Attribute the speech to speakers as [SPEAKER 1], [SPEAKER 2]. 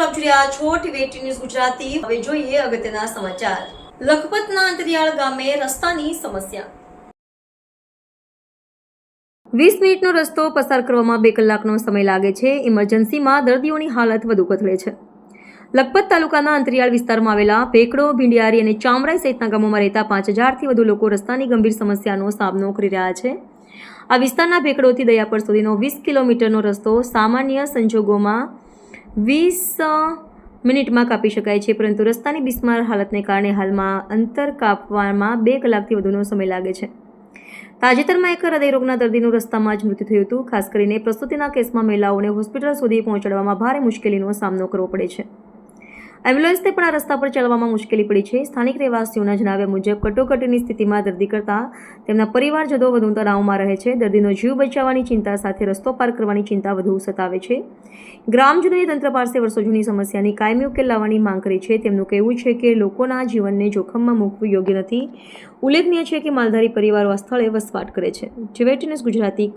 [SPEAKER 1] આપ જોઈ રહ્યા છો ટીવી ન્યૂઝ ગુજરાતી. હવે જોઈએ અગત્યના સમાચાર. લખપતના અંતરિયાળ ગામે રસ્તાની સમસ્યા. વીસ મિનિટનો રસ્તો પસાર કરવામાં બે કલાકનો સમય લાગે છે. ઇમરજન્સીમાં દર્દીઓની હાલત વધુ કથળે છે. લખપત તાલુકાના અંતરિયાળ વિસ્તારમાં આવેલા ભેકડો, ભીંડિયારી અને ચામરાઈ સહિતના ગામોમાં રહેતા પાંચ હજારથી વધુ લોકો રસ્તાની ગંભીર સમસ્યાનો સામનો કરી રહ્યા છે. આ વિસ્તારના ભેકડોથી દયાપર સુધીનો વીસ કિલોમીટરનો રસ્તો સામાન્ય સંજોગોમાં વીસ મિનિટમાં કાપી શકાય છે, પરંતુ રસ્તાની બિસ્માર હાલતને કારણે હાલમાં અંતર કાપવામાં બે કલાકથી વધુનો સમય લાગે છે. તાજેતરમાં એક હૃદયરોગના દર્દીનું રસ્તામાં જ મૃત્યુ થયું હતું. ખાસ કરીને પ્રસૂતિના કેસમાં મહિલાઓને હોસ્પિટલ સુધી પહોંચાડવામાં ભારે મુશ્કેલીનો સામનો કરવો પડે છે. એમ્બ્યુલન્સને પણ આ રસ્તા પર ચાલવામાં મુશ્કેલી પડી છે. સ્થાનિક રહેવાસીઓના જણાવ્યા મુજબ, કટોકટીની સ્થિતિમાં દર્દી કરતાં તેમના પરિવારજનો વધુ તણાવમાં રહે છે. દર્દીનો જીવ બચાવવાની ચિંતા સાથે રસ્તો પાર કરવાની ચિંતા વધુ સતાવે છે. ગ્રામજનોએ તંત્ર પાસે વર્ષો જૂની સમસ્યાની કાયમી ઉકેલ લાવવાની માંગ કરી છે. તેમનું કહેવું છે કે લોકોના જીવનને જોખમમાં મૂકવું યોગ્ય નથી. ઉલ્લેખનીય છે કે માલધારી પરિવારો આ સ્થળે વસવાટ કરે છે. જીવેટીનેસ ગુજરાતી